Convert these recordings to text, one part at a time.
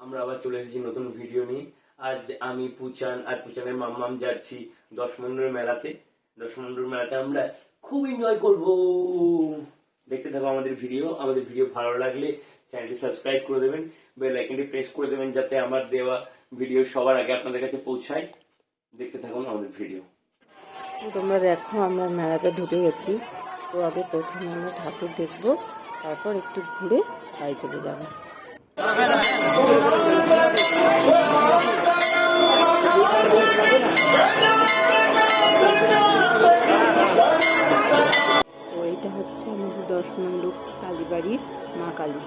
আমরা আবার চলে এসেছি নতুন ভিডিও নিয়ে। আজ আমি পুচান আর পুচানের মাম্মাম যাচ্ছি দশ মন্ডলের মেলাতে। দশ মন্ডল মেলাতে আমরা খুব এনজয় করব। দেখতে থাকো আমাদের ভিডিও আমাদের ভিডিও ভালো লাগলে চ্যানেলটি সাবস্ক্রাইব করে দেবেন বেল আইকনটি প্রেস করে দেবেন যাতে আমার দেওয়া ভিডিও সবার আগে আপনাদের কাছে পৌঁছায়। দেখতে থাকুন আমাদের ভিডিও তোমরা দেখো, আমরা মেলাতে ঢুকে গেছি। তো আগে প্রথমে আমরা ঠাকুর দেখব, তারপর একটু ঘুরে বাড়ি চলে যাব। তো এইটা হচ্ছে আমাদের দশ মণ্ডপ কালীবাড়ির মা কালী।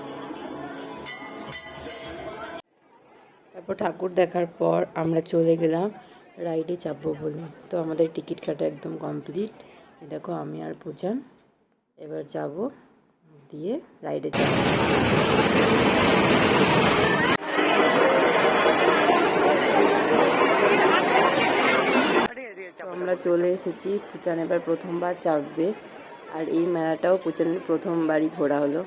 তারপর ঠাকুর দেখার পর আমরা চলে গেলাম, রাইডে চাপবো বলে। তো আমাদের টিকিট কাটা একদম কমপ্লিট। দেখো আমি আর পূজান। এবার যাব দিয়ে রাইডে যাব। চলে এসেছি। পুচান এবার প্রথমবার চাপবে। আর এই মেলাটাও পুচানের প্রথমবারই ঘোরা হলো।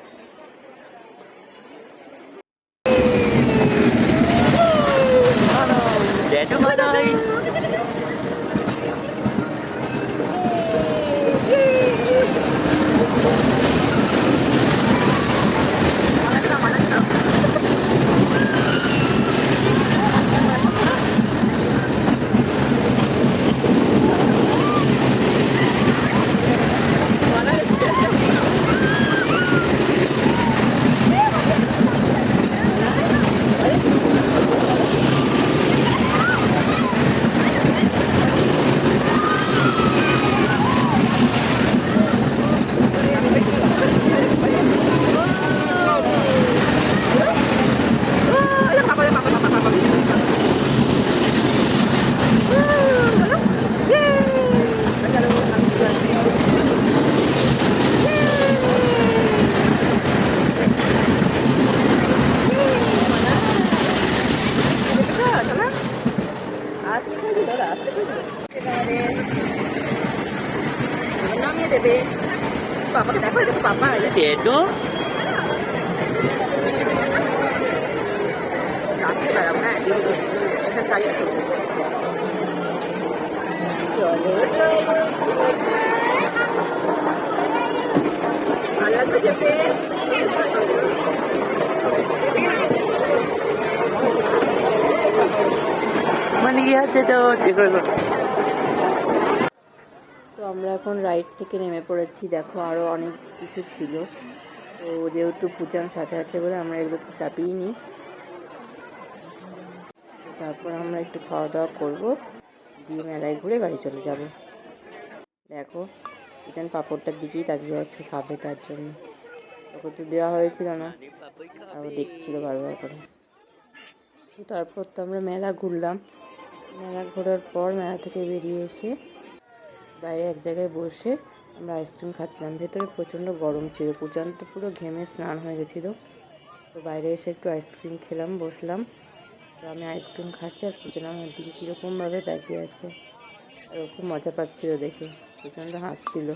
নামিয়ে দেবে বাবাকে দেখো দেখো বাবা এটা রাস্তায় বেড়াবো না এখানে দাঁড়িয়ে করব চলো ভালো লাগবে যেতে মানে ইয়াতে তো ঠিক হলো তো আমরা এখন রাইড থেকে নেমে পড়েছি। দেখো আরও অনেক কিছু ছিল। তো যেহেতু পূজার সাথে আছে বলে আমরা এগুলো তো চাপিয়ে নিই তারপর আমরা একটু খাওয়া দাওয়া করব। দিয়ে মেলায় ঘুরে বাড়ি চলে যাব। দেখো, ইটান পাঁপড়টার দিকেই তাকিয়ে আছে খাবে তার জন্য। ওকে তো দেওয়া হয়েছিল না। আর ও দেখছিল বারবার করে। তো তারপর তো আমরা মেলা ঘুরলাম। মেলা ঘোরার পর মেলা থেকে বেরিয়ে এসে বাইরে এক জায়গায় বসে আমরা আইসক্রিম খাচ্ছিলাম। ভেতরে প্রচণ্ড গরম ছিল প্রচণ্ড পুরো ঘেমে স্নান হয়ে গেছিল। তো বাইরে এসে একটু আইসক্রিম খেলাম, বসলাম। তো আমি আইসক্রিম খাচ্ছি আর পূজন আমার দিকে কীরকমভাবে তাকিয়ে আছে। আর ও খুব মজা পাচ্ছিল দেখে, প্রচণ্ড হাসছিল।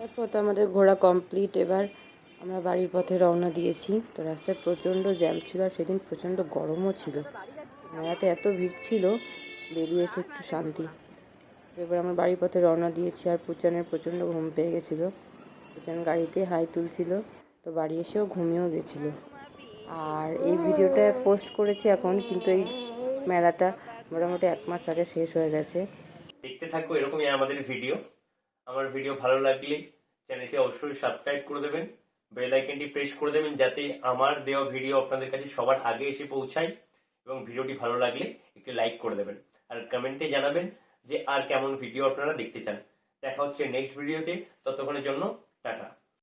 তারপর তো আমাদের ঘোরা কমপ্লিট এবার আমরা বাড়ির পথে রওনা দিয়েছি। তো রাস্তায় প্রচণ্ড জ্যাম ছিল আর সেদিন প্রচণ্ড গরমও ছিল। মেলাতে এত ভিড় ছিল বেরিয়েছে একটু শান্তি। এবার আমরা বাড়ির পথে রওনা দিয়েছি আর পুচানের প্রচণ্ড ঘুম পেয়ে গেছিল। পুচান গাড়িতে হাই তুলছিল, তো বাড়ি এসেও ঘুমিয়েও গেছিল। আর এই ভিডিওটা পোস্ট করেছি এখন, কিন্তু এই মেলাটা মোটামুটি এক মাস আগে শেষ হয়ে গেছে। দেখতে থাকো এরকমই আমাদের ভিডিও আমার ভিডিও ভালো লাগলে চ্যানেলটি অবশ্যই সাবস্ক্রাইব করে দেবেন বেল আইকনটি প্রেস করে দেবেন যাতে আমার দেওয়া ভিডিও আপনাদের কাছে সবার আগে এসে পৌঁছায় এবং ভিডিওটি ভালো লাগলে একটি লাইক করে দেবেন। আর কমেন্টে জানাবেন যে আর কেমন ভিডিও আপনারা দেখতে চান। দেখা হচ্ছে নেক্সট ভিডিওতে ততক্ষণের জন্য টাটা।